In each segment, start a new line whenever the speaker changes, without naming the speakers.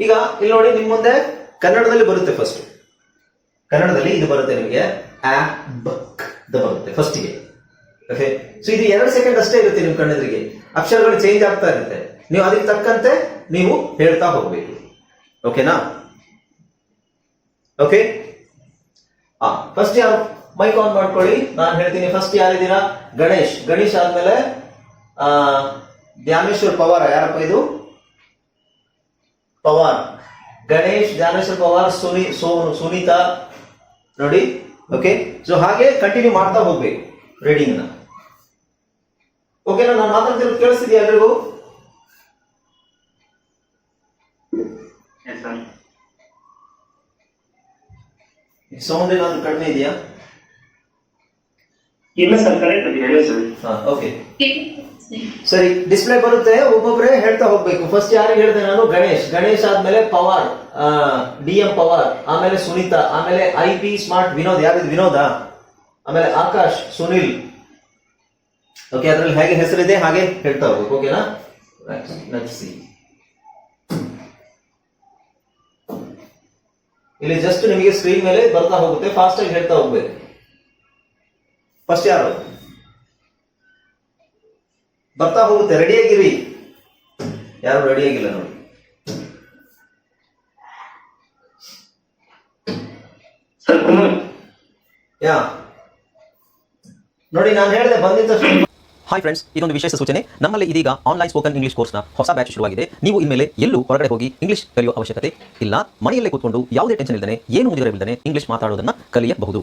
ಈಗ ಇಲ್ಲಿ ನೋಡಿ ನಿಮ್ಮ ಮುಂದೆ ಕನ್ನಡದಲ್ಲಿ ಬರುತ್ತೆ ಫಸ್ಟ್ ಕನ್ನಡದಲ್ಲಿ ಇದು ಬರುತ್ತೆ ನಿಮಗೆ ಬಕ್ ಬರುತ್ತೆ ಫಸ್ಟಿಗೆ ಓಕೆ ಸೊ ಇದು ಎರಡು ಸೆಕೆಂಡ್ ಅಷ್ಟೇ ಇರುತ್ತೆ ನಿಮ್ ಕನ್ನಡರಿಗೆ ಅಕ್ಷರಗಳು ಚೇಂಜ್ ಆಗ್ತಾ ಇರುತ್ತೆ. ನೀವು ಅದಕ್ಕೆ ತಕ್ಕಂತೆ ನೀವು ಹೇಳ್ತಾ ಹೋಗ್ಬೇಕು. ಓಕೆನಾ ಓಕೆ ಆ ಫಸ್ಟ್ ಯಾವ ಮೈಕ್ ಆನ್ ಮಾಡ್ಕೊಳ್ಳಿ. ನಾನು ಹೇಳ್ತೀನಿ ಫಸ್ಟ್ ಯಾರಿದ್ದೀರಾ? ಗಣೇಶ್. ಗಣೇಶ್ ಆದ್ಮೇಲೆ, ಆ ಧ್ಯಾನೇಶ್ವರ್ ಪವಾರ. ಯಾರಪ್ಪ ಇದು? ಪವಾರ್. ಗಣೇಶ್ ಜ್ಞಾನೇಶ್ವರ ಪವಾರ್ ಸುನಿ ಸೋನು ಸುನೀತಾ ನೋಡಿ ಓಕೆ ಸೊ ಹಾಗೆ ಕಂಟಿನ್ಯೂ ಮಾಡ್ತಾ ಹೋಗ್ಬೇಕು ರೀಡಿಂಗ್ನ ಓಕೆನಾ ನಾನು ಮಾತಾಡ್ತಿರೋದು ಕೇಳಿಸ್ತಿದ್ಯಾ ಎಲ್ರಿಗೂ. ಸೌಂಡ್ ಏನಾದ್ರು ಕಡಿಮೆ ಇದೆಯಾ?
ಇಲ್ಲ ಸರ್ ಕರೆಕ್ಟ್ ಅದು ಹೇಳಿ ಸರ್
ಹಾ ಓಕೆ ಸರಿ ಡಿಸ್ಪ್ಲೇ ಬರುತ್ತೆ ಒಬ್ಬೊಬ್ಬರೇ ಹೇಳ್ತಾ ಹೋಗ್ಬೇಕು. ಫಸ್ಟ್ ಯಾರಿಗೆ ಹೇಳಿದೆ ನಾನು? ಗಣೇಶ್. ಗಣೇಶ್ ಆದ್ಮೇಲೆ ಪವಾರ್. D M Pawar. ಆಮೇಲೆ ಸುನೀತಾ. ಆಮೇಲೆ ಐ ಪಿ ಸ್ಮಾರ್ಟ್ ವಿನೋದ್. ಯಾರಿದ್ ವಿನೋದ? ಆಮೇಲೆ ಆಕಾಶ್, ಸುನಿಲ್. ಓಕೆ ಅದ್ರಲ್ಲಿ ಹೇಗೆ ಹೆಸರಿದೆ? ಹಾಗೆ ಹೇಳ್ತಾ ಹೋಗ್ಬೇಕು. ಓಕೆನಾ ಇಲ್ಲಿ ಜಸ್ಟ್ ನಿಮಗೆ ಸ್ಕ್ರೀನ್ ಮೇಲೆ ಬರ್ತಾ ಹೋಗುತ್ತೆ. ಫಾಸ್ಟ್ ಆಗಿ ಹೇಳ್ತಾ ಹೋಗ್ಬೇಕು. ಫಸ್ಟ್ ಯಾರು? ಬರ್ತಾ ಹೋಗುತ್ತೆ ರೆಡಿಯಾಗಿರಿ ಯಾರು ರೆಡಿಯಾಗಿಲ್ಲ ನೋಡಿ. ಯಾ. ನೋಡಿ, ನಾನು ಹೇಳಿದೆ, ಬಂದಿದ್ದ
ಹಾಯ್ ಫ್ರೆಂಡ್ಸ್ ಇದೊಂದು ವಿಶೇಷ ಸೂಚನೆ. ನಮ್ಮಲ್ಲಿ ಇದೀಗ ಆನ್ಲೈನ್ ಸ್ಪೋಕನ್ ಇಂಗ್ಲಿಷ್ ಕೋರ್ಸ್ನ ಹೊಸ ಬ್ಯಾಚ್ ಶುರುವಾಗಿದೆ. ನೀವು ಇನ್ಮೇಲೆ ಎಲ್ಲೂ ಹೊರಗಡೆ ಹೋಗಿ ಇಂಗ್ಲಿಷ್ ಕಲಿಯುವ ಅವಶ್ಯಕತೆ ಇಲ್ಲ. ಮನೆಯಲ್ಲೇ ಕೂತ್ಕೊಂಡು ಯಾವುದೇ ಟೆನ್ಷನ್ ಇಲ್ಲದೆ ಏನು ಮುಗಿದಿರಬಿಲ್ಲದೆ ಇಂಗ್ಲಿಷ್ ಮಾತಾಡೋದನ್ನ ಕಲಿಯಬಹುದು.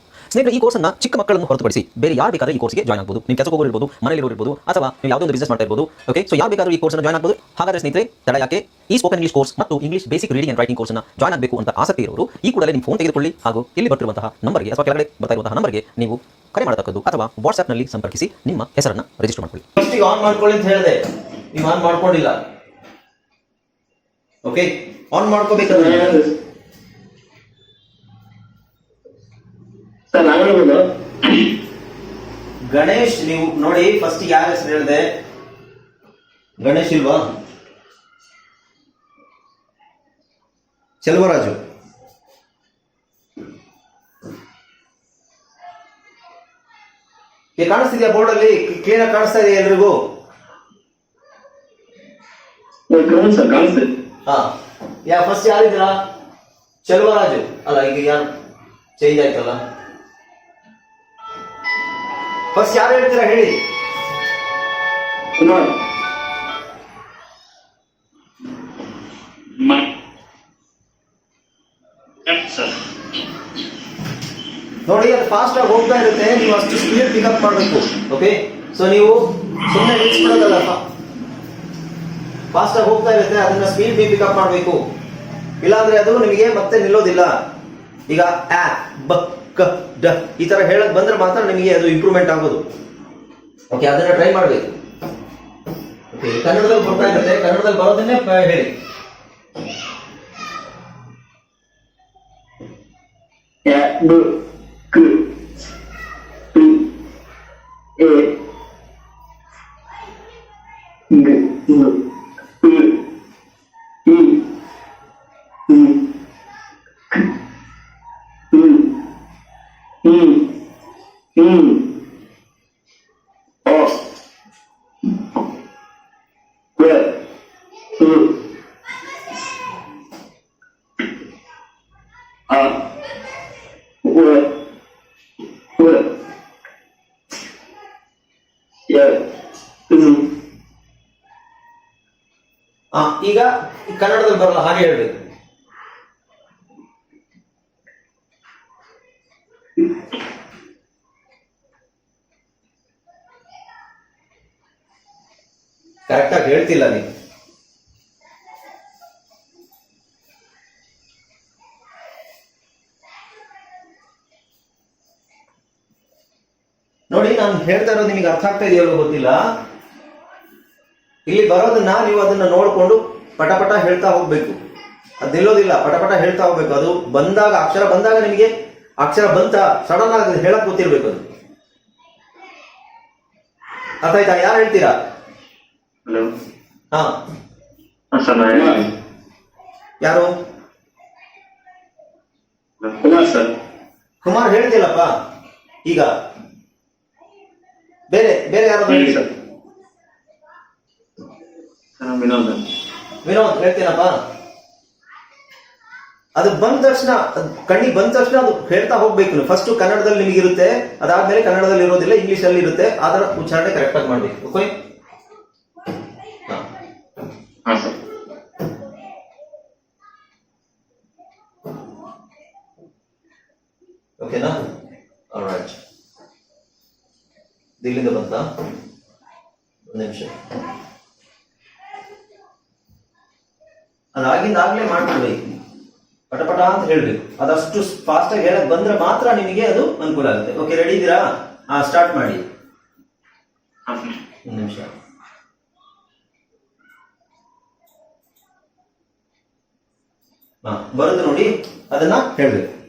ಸ್ನೇಹಿತರೆ, ಈ ಕೋರ್ಸ್ನ ಚಿಕ್ಕ ಮಕ್ಕಳನ್ನು ಹೊರತುಪಡಿಸಿ ಬೇರೆ ಯಾರು ಬೇಕಾದ್ರೆ ಈ ಕೋರ್ಸ್ಗೆ ಜಾಯ್ನ್ ಆಗಬಹುದು ನೀವು ಕೆಲಸ ಹೋಗಿರ್ಬೋದು ಮನೆಯಲ್ಲಿ ಇರ್ಬೋದು ಅಥವಾ ನೀವು ಯಾವುದೋ ಒಂದು ಬಿಸ್ನೆಸ್ ಮಾಡ್ತಾ ಇರ್ಬೋದು ಓಕೆ ಸೊ ಯಾರು ಬೇಕಾದ್ರೂ ಈ ಕೋರ್ಸ್ನ ಜಾಯ್ನ್ ಆಗಬಹುದು ಹಾಗಾದ್ರೆ ಸ್ನೇಹಿತರೆ, ತಡ ಯಾಕೆ? ಈ ಸ್ಪೋಕನ್ ಇಂಗ್ಲಿಷ್ ಕೋರ್ಸ್ ಮತ್ತು English basic reading and writing ಕೋರ್ಸ್ನ ಜಾಯ್ನ್ ಆಗಬೇಕು ಅಂತ ಆಸಕ್ತಿ ಇರೋರು, ಈ ಕೂಡಲೇ ನಿಮ್ಮ ಫೋನ್ ತೆಗೆದುಕೊಳ್ಳಿ ಹಾಗೂ ಇಲ್ಲಿ ಬರ್ತಿರುವಂತಹ ನಂಬರ್ಗೆ ಅಥವಾ ಕೆಳಗಡೆ ಬರ್ತಾ ಇರುವಂತಹ ನಂಬರ್ಗೆ ನೀವು ಕರೆ ಮಾಡತಕ್ಕದ್ದು ಅಥವಾ ವಾಟ್ಸ್ಆಪ್ನಲ್ಲಿ ಸಂಪರ್ಕಿಸಿ ನಿಮ್ಮ ಹೆಸರನ್ನು ರಿಜಿಸ್ಟರ್ ಮಾಡ್ಕೊಳ್ಳಿ.
ಆನ್ ಮಾಡ್ಕೊಳ್ಳಿ ಅಂತ ಹೇಳಿದೆ. ನೀವು ಆನ್ ಮಾಡ್ಕೊಂಡಿಲ್ಲ. ಓಕೆ ಆನ್ ಮಾಡ್ಕೋಬೇಕಾದ್ರೆ
ಸರ್ ನಾನು
ಗಣೇಶ್ ನೀವು ನೋಡಿ ಫಸ್ಟ್ ಯಾರ ಹೆಸರು ಹೇಳಿದೆ? ಗಣೇಶ್ ಇಲ್ವಾ? ಚೆಲುವರಾಜು. ಕಾಣಿಸ್ತಿದ್ಯಾ ಬೋರ್ಡ್ ಅಲ್ಲಿ? ಕ್ಲಿಯರ್ ಆಗಿ ಕಾಣಿಸ್ತಾ ಇದೆಯಾ ಎಲ್ರಿಗೂ? ಹಾ. ಯಾ ಫಸ್ಟ್ ಯಾರಿದ್ದೀರಾ? ಚೆಲುವರಾಜು. ಅಲ್ಲ ಈಗ ಯಾರು ಚೇಂಜ್ ಆಯ್ತಲ್ಲ? ಫಸ್ಟ್ ಯಾರು ಹೇಳ್ತೀರಾ ಹೇಳಿ.
ಸರ್
ನೋಡಿ ಅದು ಫಾಸ್ಟ್ ಆಗಿ ಹೋಗ್ತಾ ಇರುತ್ತೆ. ನೀವು ಅಷ್ಟು ಸ್ಪೀಡ್ ಪಿಕಪ್ ಮಾಡಬೇಕು ಓಕೆ ಸೊ ನೀವು ಸುಮ್ಮನೆ ನಿಲ್ಸ್ಬಿಡೋದಲ್ಲ. ಫಾಸ್ಟ್ ಆಗಿ ಹೋಗ್ತಾ ಇರುತ್ತೆ. ಅದನ್ನ ಸ್ಪೀಡ್ ಬಿ ಪಿಕಪ್ ಮಾಡಬೇಕು. ಇಲ್ಲಾಂದ್ರೆ ಅದು ನಿಮಗೆ ಮತ್ತೆ ನಿಲ್ಲೋದಿಲ್ಲ. ಈಗ ಆ ಬ ಕ, ಡ, ಈ ತರ ಹೇಳಕ್ ಬಂದ್ರೆ ಮಾತ್ರ ನಿಮಗೆ ಅದು ಇಂಪ್ರೂವ್ಮೆಂಟ್ ಆಗೋದು. ಓಕೆ ಅದನ್ನ ಟ್ರೈ ಮಾಡಬೇಕು. ಓಕೆ ಕನ್ನಡದಲ್ಲಿ ಬರ್ತಾ ಇರುತ್ತೆ, ಕನ್ನಡದಲ್ಲಿ ಬರೋದನ್ನೇ ಹೇಳಿ.
ಯ
ಈಗ ಕನ್ನಡದಲ್ಲಿ ಬರಲ್ಲ ಹಾಗೆ ಹೇಳ್ಬೇಕು. ಕರೆಕ್ಟಾಗಿ ಹೇಳ್ತಿಲ್ಲ ನೀವು ನೋಡಿ ನಾನು ಹೇಳ್ತಾ ಇರೋದು ನಿಮಗೆ ಅರ್ಥ ಆಗ್ತಾ ಇದೆಯಲ್ಲೋ ಗೊತ್ತಿಲ್ಲ. ಇಲ್ಲಿ ಬರೋದನ್ನ ನೀವು ಅದನ್ನ ನೋಡ್ಕೊಂಡು ಪಟ ಪಟ ಹೇಳ್ತಾ ಹೋಗ್ಬೇಕು. ಅದು ನಿಲ್ಲೋದಿಲ್ಲ ಪಟ ಪಟ ಹೇಳ್ತಾ ಹೋಗ್ಬೇಕು. ಅದು ಬಂದಾಗ ಅಕ್ಷರ ಬಂದಾಗ ನಿಮಗೆ ಅಕ್ಷರ ಬಂತ ಸಡನ್ ಆಗಿ ಹೇಳಕ್ ಗೊತ್ತಿರ್ಬೇಕು ಅದು. ಅರ್ಥ ಆಯ್ತಾ? ಯಾರು ಹೇಳ್ತೀರಾ?
ಹಲೋ.
ಹಾ. ಯಾರು?
ಕುಮಾರ್
ಹೇಳ್ತಿಲ್ಲಪ್ಪ ಈಗ. ಬೇರೆ ಬೇರೆ ಯಾರು
ವಿನೋದ್.
ವಿನೋದ್ ಹೇಳ್ತೀನಪ್ಪ. ಅದು ಬಂದ ತಕ್ಷಣ ಕಣ್ಣಿಗೆ ಬಂದ ತಕ್ಷಣ ಅದು ಹೇಳ್ತಾ ಹೋಗ್ಬೇಕು. ಫಸ್ಟ್ ಕನ್ನಡದಲ್ಲಿ ನಿಮಗಿರುತ್ತೆ ಅದಾದ್ಮೇಲೆ ಕನ್ನಡದಲ್ಲಿ ಇರೋದಿಲ್ಲ ಇಂಗ್ಲಿಷ್ ಅಲ್ಲಿ ಇರುತ್ತೆ. ಅದರ ಉಚ್ಚಾರಣೆ ಕರೆಕ್ಟ್ ಆಗಿ ಮಾಡ್ಬೇಕು. ಓಕೆ? ಓಕೆನಾ ರೈಟ್ ಇಲ್ಲಿಂದ ಬಂತ? ಒಂದು ನಿಮಿಷ. ಅದಾಗಿಂದ ಆಗ್ಲೇ ಮಾಡ್ಕೊಳ್ಬೇಕು. ಪಟ ಪಟ ಅಂತ ಹೇಳ್ಬೇಕು. ಅದಷ್ಟು ಫಾಸ್ಟ್ ಆಗಿ ಹೇಳಕ್ ಬಂದ್ರೆ ಮಾತ್ರ ನಿಮಗೆ ಅದು ಅನುಕೂಲ ಆಗುತ್ತೆ. ಓಕೆ ರೆಡಿ ಇದ್ದೀರಾ? ಹಾ ಸ್ಟಾರ್ಟ್ ಮಾಡಿ. ಒಂದು ನಿಮಿಷ. ಹಾ, ಬರುತ್ತೆ ನೋಡಿ. ಅದನ್ನ ಹೇಳ್ಬೇಕು.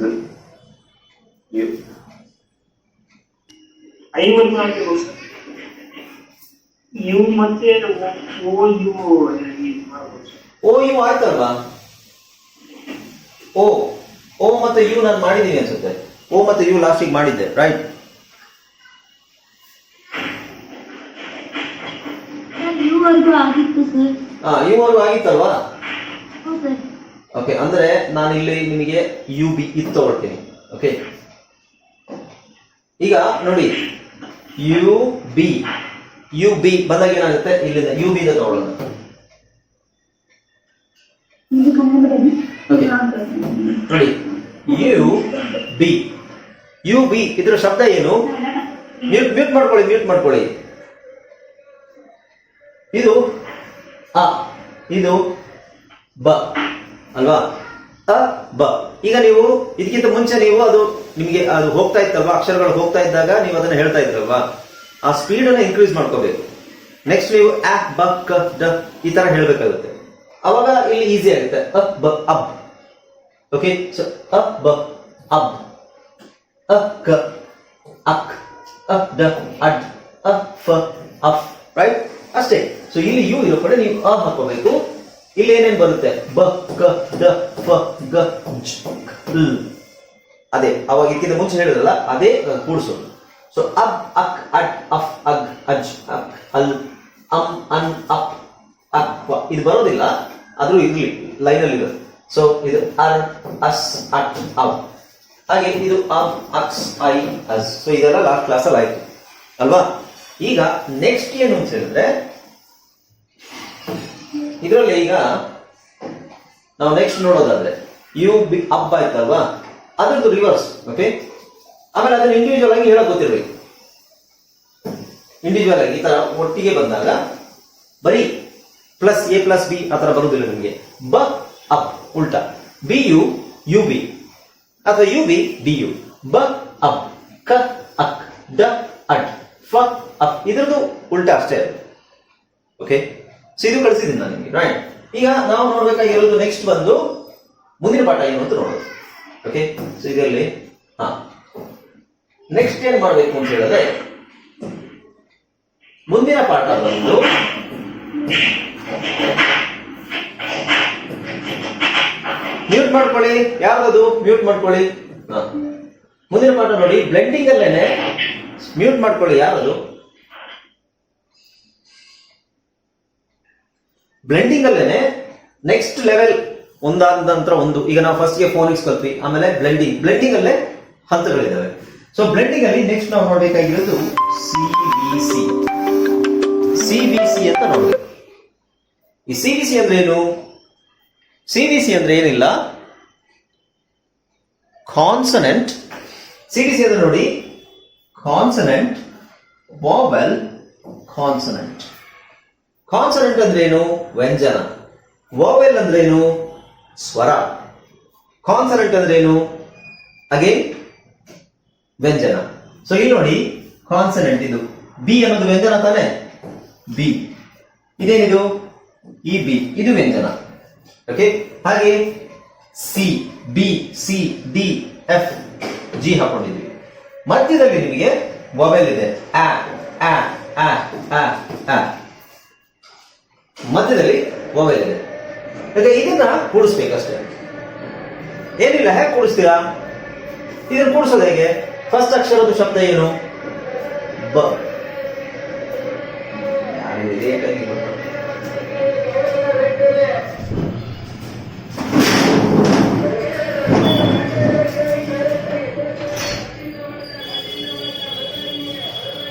U
ಐವತ್ತು ಆಗಿರ್ಬೋದು ಸರ್ ಇವು ಮತ್ತೆ ಓ ಯು ಇದು ಮಾಡ್ಬೋದು. ಸರ್
ಓ ಯು ಆಯ್ತಲ್ವಾ? ಓ ಓ ಮತ್ತೆ ಯು ನಾನು ಮಾಡಿದ್ದೀನಿ ಅನ್ಸುತ್ತೆ. ಓ ಮತ್ತೆ ಯು ಲಾಸ್ಟಿಗೆ ಮಾಡಿದ್ದೆ ರೈಟ್
ಆಗಿತ್ತು ಸರ್.
ಹಾ ಆಗಿತ್ತಲ್ವಾ? ಓಕೆ ಅಂದ್ರೆ ನಾನು ಇಲ್ಲಿ ನಿಮಗೆ ಯು ಬಿ ಇದು ತಗೊಳ್ತೀನಿ. ಓಕೆ ಈಗ ನೋಡಿ ಯು ಬಿ ಯು ಬಿ ಬಂದಾಗ ಏನಾಗುತ್ತೆ? ಇಲ್ಲಿಂದ ಯು ಬಿ ತಗೊಳ್ಳೋಣ. ನೋಡಿ ಯು ಬಿ ಯು ಬಿ ಇದರ ಶಬ್ದ ಏನು? ಮ್ಯೂಟ್ ಮ್ಯೂಟ್ ಮಾಡ್ಕೊಳ್ಳಿ ಮ್ಯೂಟ್ ಮಾಡ್ಕೊಳ್ಳಿ. ಇದು ಅ ಇದು ಬ. ಅಲ್ವಾ? ಅ, ಬ. ಈಗ ನೀವು ಇದಕ್ಕಿಂತ ಮುಂಚೆ ನೀವು ಅದು ನಿಮಗೆ ಅದು ಹೋಗ್ತಾ ಇತ್ತಲ್ವಾ? ಅಕ್ಷರಗಳು ಹೋಗ್ತಾ ಇದ್ದಾಗ ನೀವು ಅದನ್ನ ಹೇಳ್ತಾ ಇದ್ರಲ್ವಾ? ಆ ಸ್ಪೀಡ್ ಅನ್ನು ಇನ್ಕ್ರೀಸ್ ಮಾಡ್ಕೋಬೇಕು. ನೆಕ್ಸ್ಟ್ ನೀವು ಆ ಬ, ಕ, ಡ ಈ ತರ ಹೇಳಬೇಕಾಗುತ್ತೆ. ಅವಾಗ ಇಲ್ಲಿ ಈಸಿ ಆಗುತ್ತೆ. ಅ, ಬ, ಅಬ್. ಓಕೆ ಸೊ ಅ, ಬ, ಅಬ್. ಅ, ಕ. ಅಕ್. ಅ, ಡ, ಅಡ್. ಅ, ಫ, ಅಫ್. ರೈಟ್ ಅಷ್ಟೇ. ಸೊ ಇಲ್ಲಿ ಯು ಇರೋ ಕಡೆ ನೀವು ಅ ಹಾಕೋಬೇಕು ಇಲ್ಲಿ ಏನೇನು ಬರುತ್ತೆ? ಬ ಕ ಡ, ಫ, ಗ, ಜ ಲ್ ಅದೇ, ಅವಾಗ ಇದಕ್ಕಿಂತ ಮುಂಚೆ ಹೇಳಿದ್ರಲ್ಲ, ಅದೇ ಕೂಡಿಸೋದು. ಸೊ ಅಬ್, ಅಕ್ ಅಟ್ ಅಫ್, ಅಗ್, ಅಜ್ ಅಕ್ ಅಲ್ ಅಮ್ ಅನ್, ಅಪ್, ಅಕ್, ವ. ಇದು ಬರೋದಿಲ್ಲ, ಆದರೂ ಇರ್ಲಿ ಲೈನ್ ಅಲ್ಲಿ ಇರೋದು. ಸೊ ಇದು ಅರ್, ಅಸ್, ಅಟ್, ಅವ್. ಹಾಗೆ ಇದು ಅಮ್ ಅಕ್ಸ್, ಐ ಅಸ್ ಸೊ ಇದೆಲ್ಲ ಲಾಸ್ಟ್ ಕ್ಲಾಸ್ ಅಲ್ಲಿ ಆಯ್ತು. ಅಲ್ವಾ? ಈಗ ನೆಕ್ಸ್ಟ್ ಏನು ಅಂತ ಹೇಳಿದ್ರೆ ಇದರಲ್ಲಿ ಈಗ ನಾವು ನೆಕ್ಸ್ಟ್ ನೋಡೋದಾದ್ರೆ ಯು ಬಿ ಅಪ್ ಆಯ್ತಲ್ವಾ? ಅದ್ರದ್ದು ರಿವರ್ಸ್ ಓಕೆ ಆಮೇಲೆ ಅದನ್ನ ಇಂಡಿವಿಜುವಲ್ ಆಗಿ ಹೇಳಕ್ ಗೊತ್ತಿರ್ಬೇಕು. ಇಂಡಿವಿಜುವಲ್ ಆಗಿ ಈ ತರ ಒಟ್ಟಿಗೆ ಬಂದಾಗ ಬರೀ ಪ್ಲಸ್ ಎ ಪ್ಲಸ್ ಬಿ ಆ ತರ ಬರುದಿಲ್ಲ ನಿಮಗೆ. ಬ ಅಪ್ ಉಲ್ಟಾ. ಬಿ ಯು ಯು ಬಿ ಅಥವಾ ಯು ಬಿ ಬಿ ಯು ಬ ಅಪ್ ಕ, ಅಕ್, ಡ ಅಟ್ ಫ, ಅಪ್. ಇದ್ರದ್ದು ಉಲ್ಟಾ ಅಷ್ಟೇ ಓಕೆ ಸೊ ಇದು ಕಳಿಸಿದ್ದೀನಿ ನಾನು ನಿಮಗೆ. ರೈಟ್ ಈಗ ನಾವು ನೋಡ್ಬೇಕಾಗಿರೋದು ನೆಕ್ಸ್ಟ್ ಬಂದು ಮುಂದಿನ ಪಾಠ ಏನು ಅಂತ ನೋಡೋದು. ಓಕೆ ಸೊ ಇದರಲ್ಲಿ ಹಾ. ನೆಕ್ಸ್ಟ್ ಏನ್ ಮಾಡಬೇಕು ಅಂತ ಹೇಳಿದ್ರೆ ಮುಂದಿನ ಪಾಠ ಬಂದು ಮ್ಯೂಟ್ ಮಾಡ್ಕೊಳ್ಳಿ. ಯಾವ್ದದು? ಮ್ಯೂಟ್ ಮಾಡ್ಕೊಳ್ಳಿ. ಹಾ. ಮುಂದಿನ ಪಾಠ ನೋಡಿ ಬ್ಲೆಂಡಿಂಗ್ ಅಲ್ಲೇನೆ ಮ್ಯೂಟ್ ಮಾಡ್ಕೊಳ್ಳಿ. ಯಾರದು ಬ್ಲೆಂಡಿಂಗ್ ಅಲ್ಲೇನೆ ನೆಕ್ಸ್ಟ್ ಲೆವೆಲ್ ಒಂದಾದ ನಂತರ ಒಂದು. ಈಗ ನಾವು ಫಸ್ಟ್ಗೆ ಫೋನಿಕ್ಸ್ ಕಲ್ತ್ವಿ, ಆಮೇಲೆ ಬ್ಲೆಂಡಿಂಗ್ ಬ್ಲೆಂಡಿಂಗ್ ಅಲ್ಲೇ ಹಂತಗಳಿದ್ದಾವೆ ಸೊ ಬ್ಲೆಂಡಿಂಗ್ ಅಲ್ಲಿ ನೆಕ್ಸ್ಟ್ ನಾವು ನೋಡಬೇಕಾಗಿರೋದು C B C C V C ಅಂತ ನೋಡಿ ಈ ಸಿ ಬಿ ಸಿ ಅಂದ್ರೆ ಏನು? ಸಿ ಬಿ ಸಿ ಅಂದ್ರೆ ಏನಿಲ್ಲ? ಕಾನ್ಸನೆಂಟ್ ಸಿ ಬಿ ಸಿ ಅಂದ್ರೆ ನೋಡಿ ಕಾನ್ಸನೆಂಟ್ ವಾವೆಲ್ ಕಾನ್ಸನೆಂಟ್ ಕಾನ್ಸನೆಂಟ್ ಅಂದ್ರೆ ಏನು ವ್ಯಂಜನ. ವೋವೆಲ್ ಅಂದ್ರೆ ಏನು ಸ್ವರ. ಕಾನ್ಸನೆಂಟ್ ಅಂದ್ರೆ ಏನು ಅಗೇನ್ ವ್ಯಂಜನ. ಸೊ ಇಲ್ಲಿ ನೋಡಿ ಕಾನ್ಸನೆಂಟ್ ಇದು. ಬಿ ಅನ್ನೋದು ವ್ಯಂಜನ ತಾನೆ? ಬಿ ಇದೇನಿದು? ಇ ಬಿ ಇದು ವ್ಯಂಜನ. ಓಕೆ ಹಾಗೆ C B C D F G ಹಾಕೊಂಡಿದ್ವಿ. ಮಧ್ಯದಲ್ಲಿ ನಿಮಗೆ ಮೊಬೈಲ್ ಇದೆ. ಆ ಆ ಆ ಆ ಆ ಮಧ್ಯದಲ್ಲಿ ಮೊಬೈಲ್ ಇದೆ. ಯಾಕೆ, ಇದನ್ನ ಕೂಡಿಸ್ಬೇಕಷ್ಟೇ. ಏನಿಲ್ಲ, ಹೇಗೆ ಕೂಡಿಸ್ತೀರಾ? ಇದನ್ನ ಕೂಡಿಸೋದು ಹೇಗೆ? ಫಸ್ಟ್ ಅಕ್ಷರದ ಶಬ್ದ ಏನು? ಬ?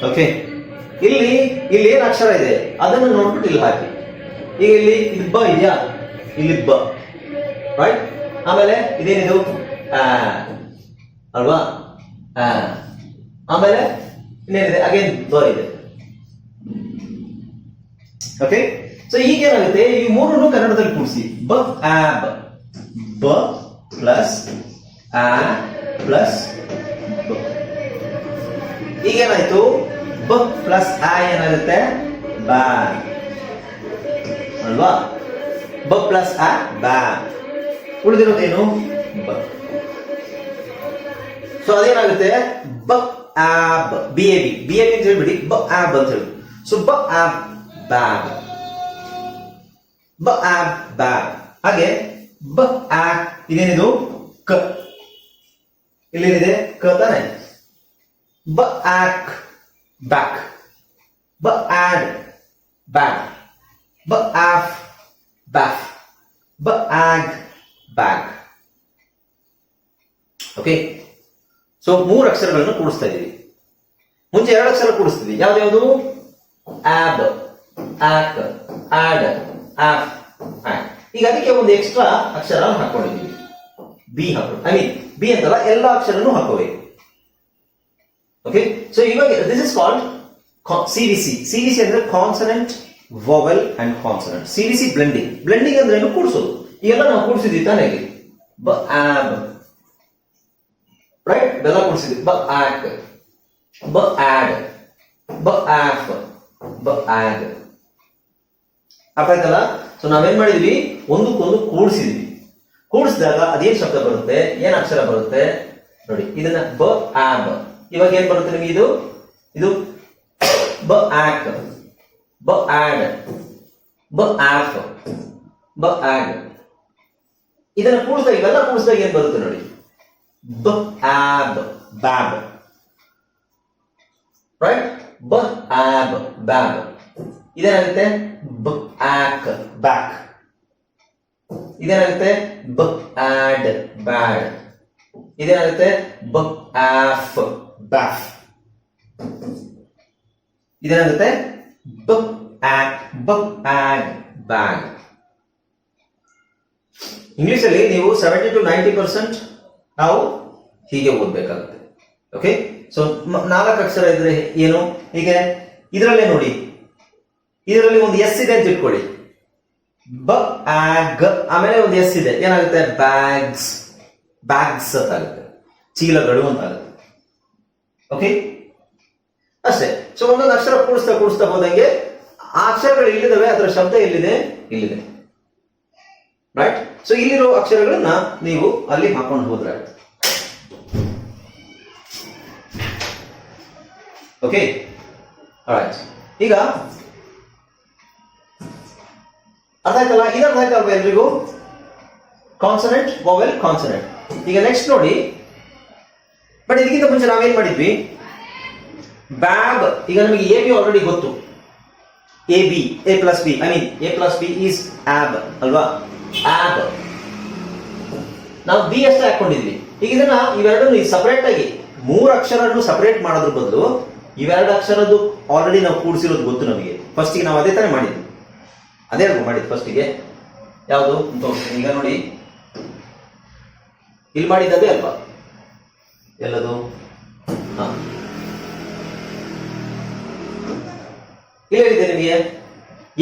ಓಕೆ. ಇಲ್ಲಿ ಇಲ್ಲಿ ಏನು ಅಕ್ಷರ ಇದೆ? ಅದನ್ನು ನೋಡ್ಬಿಟ್ಟು ಇಲ್ಲಿ ಹಾಕಿ. ಈಗ ಇಲ್ಲಿ ಇದು ಬ ಇದೆಯಾ ಇಲ್ಲಿ ಬ ರೈಟ್ ಆಮೇಲೆ ಇದೇನಿದು? ಆ, ಅಲ್ವಾ? ಆ, ಆಮೇಲೆ ಇನ್ನೇನಿದೆ? ಅಗೇನ್ ಬ ಇದೆ. ಓಕೆ ಸೊ ಈಗ ಏನಾಗುತ್ತೆ ಈ ಮೂರನ್ನು ಕನ್ನಡದಲ್ಲಿ ಕೂಡಿಸಿ. ಬ ಆಬ್ ಬ. ಪ್ಲಸ್, ಆ, ಪ್ಲಸ್, ಬ. ಈಗೇನಾಯ್ತು ಬ ಪ್ಲಸ್ ಆ ಏನಾಗುತ್ತೆ? ಬಾ. ಅಲ್ವಾ ಬ ಪ್ಲಸ್ ಆ ಬಾ ಉಳಿದಿರೋದೇನು ಬ ಸೊ ಅದೇನಾಗುತ್ತೆ ಬ ಆಬ್ B A B B A B ಅಂತ ಹೇಳ್ಬಿಡಿ ಬ ಆಬ್ ಅಂತ ಹೇಳಿ ಸೊ ಬ ಆಬ್ ಬ್ಯಾಬ್ ಬ ಆ ಬ್ಯಾಬ್ ಹಾಗೆ ಬ ಆ ಇದೇನಿದು ಕ ಇಲ್ಲೇನಿದೆ ಕ ತಾನೆ ಬ ಆಕ್ ಬ್ಯಾಕ್ ಬ ಆಡ್ ಬ್ಯಾಕ್ ಬ ಆಫ್ Baag, ಬ್ಯಾಕ್ ಓಕೆ ಸೊ ಮೂರು ಅಕ್ಷರಗಳನ್ನು ಕೂಡಿಸ್ತಾ ಇದ್ದೀವಿ. ಮುಂಚೆ ಎರಡು ಅಕ್ಷರ ಕೂಡಿಸ್ತೀವಿ ಯಾವ್ದ್ಯಾವುದು ಆಬ್ ಆಕ್ ಆಡ್ ಆಫ್ ಆಡ್. ಈಗ ಅದಕ್ಕೆ ಒಂದು ಎಕ್ಸ್ಟ್ರಾ ಅಕ್ಷರ ಹಾಕೊಂಡಿದ್ದೀವಿ. ಬಿ ಹಾಕೊಂಡು ಐ ಮೀನ್ ಬಿ ಅಂತಲ್ಲ ಎಲ್ಲ ಅಕ್ಷರನೂ ಹಾಕೋಬೇಕು ಓಕೆ ಸೊ ಇವಾಗ this is called C V C C V C ಅಂದ್ರೆ consonant vowel and consonant C V C blending blending ಅಂದ್ರೆ ಏನು? ಕೂಡಿಸೋದು. ಈಗೆಲ್ಲ ನಾವು ಕೂಡಿಸಿದ್ವಿ ತಾನೇ ರೈಟ್ ಬೆಲ್ಲ ಕೂಡಿಸಿದ್ವಿ. ಬ ಆಕ್ ಬ, ಆಡ್. ಬ ಆಫ್ ಬ ಆಗ್ ಅರ್ಥ ಆಯ್ತಲ್ಲ? ಸೊ ನಾವೇನ್ ಮಾಡಿದ್ವಿ? ಒಂದಕ್ಕೊಂದು ಕೂಡಿಸಿದ್ವಿ. ಕೂಡಿಸಿದಾಗ ಅದೇನ್ ಶಬ್ದ ಬರುತ್ತೆ? ಏನ್ ಅಕ್ಷರ ಬರುತ್ತೆ? ನೋಡಿ, ಇದನ್ನ ಬ ಆಬ್ ಇವಾಗ ಏನ್ ಬರುತ್ತೆ ನಿಮಗೆ ಇದು? ಇದು ಬ ಆಕ್ ಬ ಆಡ್ ಬ ಆಫ್ ಬ ಆಗ್ ಇದನ್ನ ಕೂಡಿಸಿದಾಗ ಇವೆಲ್ಲ ಕೂಡಿಸಿದಾಗ ಏನ್ ಬರುತ್ತೆ ನೋಡಿ ಬ ಆಬ್ ಬ್ಯಾಬ್ ರೈಟ್ ಬ ಆಬ್ ಬ್ಯಾಬ್ ಇದೇನಾಗುತ್ತೆ ಬ ಆಕ್ ಬ್ಯಾಕ್ ಇದೇನಾಗುತ್ತೆ ಬ ಆಡ್ ಬ್ಯಾಡ್ ಇದೇನಾಗುತ್ತೆ ಬ ಆಫ್ ಬ್ಯಾಫ್ ಇದೇನಾಗುತ್ತೆ ಬ ಆಕ್ ಬ ಆಡ್ ಬ್ಯಾಗ್ ಇಂಗ್ಲಿಷ್ ಅಲ್ಲಿ ನೀವು ಸೆವೆಂಟಿ ಟು ನೈಂಟಿ ಪರ್ಸೆಂಟ್ ನಾವು ಹೀಗೆ ಓದ್ಬೇಕಾಗುತ್ತೆ. ಓಕೆ ಸೊ ನಾಲ್ಕು ಅಕ್ಷರ ಇದ್ರೆ ಏನು? ಹೀಗೆ, ಇದರಲ್ಲೇ ನೋಡಿ. ಇದರಲ್ಲಿ ಒಂದು ಎಸ್ ಇದೆ ಅಂತ ಇಟ್ಕೊಳ್ಳಿ ಬ ಆಗ್ ಆಮೇಲೆ ಒಂದು ಎಸ್ ಇದೆ. ಏನಾಗುತ್ತೆ? ಬ್ಯಾಗ್ಸ್ ಬ್ಯಾಗ್ಸ್ ಅಂತ ಆಗುತ್ತೆ. ಚೀಲಗಳು ಅಂತ ಆಗುತ್ತೆ. ಓಕೆ ಅಷ್ಟೇ. ಸೊ ಒಂದೊಂದು ಅಕ್ಷರ ಕೂಡಿಸ್ತಾ ಕೂಡಿಸ್ತಾ ಹೋದಂಗೆ ಆ ಅಕ್ಷರಗಳು ಇಲ್ಲಿದಾವೆ ಅದರ ಶಬ್ದ ಎಲ್ಲಿದೆ? ಇಲ್ಲಿದೆ. ರೈಟ್ ಸೊ ಇಲ್ಲಿರೋ ಅಕ್ಷರಗಳನ್ನ ನೀವು ಅಲ್ಲಿ ಹಾಕೊಂಡು ಹೋದ್ರೆ ಓಕೆ ರೈಟ್ ಈಗ ಅರ್ಥ ಆಯ್ತಲ್ಲ? ಇದು ಅರ್ಥ ಆಯ್ತಲ್ವಾ ಎಲ್ರಿಗೂ? ಕಾನ್ಸನೆಂಟ್ ವೊವೆಲ್ ಕಾನ್ಸನೆಂಟ್ ಈಗ ನೆಕ್ಸ್ಟ್ ನೋಡಿ. ಬಟ್ ಇದಕ್ಕಿಂತ ಮುಂಚೆ ನಾವೇನ್ ಮಾಡಿದ್ವಿ? ಬ್ಯಾಬ್ ಈಗ ನಮಗೆ ಎ ಬಿ ಆಲ್ರೆಡಿ ಗೊತ್ತು. A B A plus B I mean A plus B is ಆಬ್ ಅಲ್ವಾ? ಆಬ್ ನಾವು ಬಿ ಅಷ್ಟೇ ಹಾಕೊಂಡಿದ್ವಿ. ಈಗ ಇದನ್ನ ಇವೆರಡನ್ನು ಸಪರೇಟ್ ಆಗಿ ಮೂರು ಅಕ್ಷರನ್ನು ಸಪರೇಟ್ ಮಾಡೋದ್ರ ಬದಲು ಇವೆರಡು ಅಕ್ಷರದ್ದು ಆಲ್ರೆಡಿ ನಾವು ಕೂಡಿಸಿರೋದು ಗೊತ್ತು ನಮಗೆ. ಫಸ್ಟಿಗೆ ನಾವು ಅದೇ ತಾನೇ ಮಾಡಿದ್ವಿ ಅದೇ ಅಲ್ವಾ ಮಾಡಿದ್ದು ಫಸ್ಟಿಗೆ ಯಾವುದು? ಈಗ ನೋಡಿ. ಇಲ್ಲಿ ಮಾಡಿದ್ದು ಅದೇ ಅಲ್ವಾ? ಎಲ್ಲದು? ಹಾ. ಇಲ್ಲಿ ಹೇಳಿದೆ ನಿಮಗೆ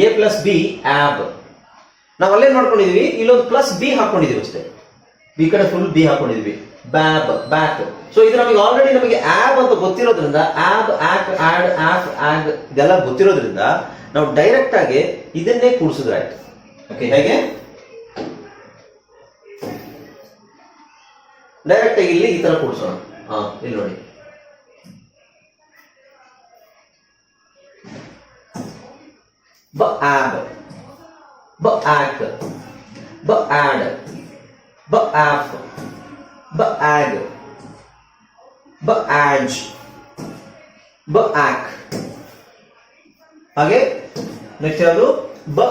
ಎ ಪ್ಲಸ್ ಬಿ ಆಬ್ ನಾವು ಅಲ್ಲೇ ನೋಡ್ಕೊಂಡಿದೀವಿ, ಇಲ್ಲೊಂದು ಪ್ಲಸ್ ಬಿ ಹಾಕೊಂಡಿದೀವಿ ಅಷ್ಟೇ. ಬಿ ಕಡೆ ಫುಲ್ ಬಿ ಹಾಕೊಂಡಿದ್ವಿ. ಬ್ಯಾಬ್ ಬ್ಯಾಕ್ ಸೊ ಇದು ನಮಗೆ ಆಲ್ರೆಡಿ ನಮಗೆ ಆಬ್ ಅಂತ ಗೊತ್ತಿರೋದ್ರಿಂದ ಆಬ್ ಆಕ್ ಆಡ್ ಆಫ್ ಆಗ್ ಇದೆಲ್ಲ ಗೊತ್ತಿರೋದ್ರಿಂದ ನಾವು ಡೈರೆಕ್ಟ್ ಆಗಿ ಇದನ್ನೇ ಕೂಡಿಸಿದ್ರೆ ಆಯ್ತು. ಓಕೆ ಹೇಗೆ? ಡೈರೆಕ್ಟ್ ಆಗಿ ಇಲ್ಲಿ ಈ ತರ ಕೂಡಿಸೋಣ. ಹಾ, ಇಲ್ಲಿ ನೋಡಿ. ಬ ಆಬ್ ಬ ಆಕ್ ಬ ಆಡ್ ಬ ಆಫ್ ಬ ಆಗ್ ಬ ಆಜ್ ಬ ಆಕ್ ಹಾಗೆ ನೆಕ್ಸ್ಟ್ ಯಾವುದು ಬ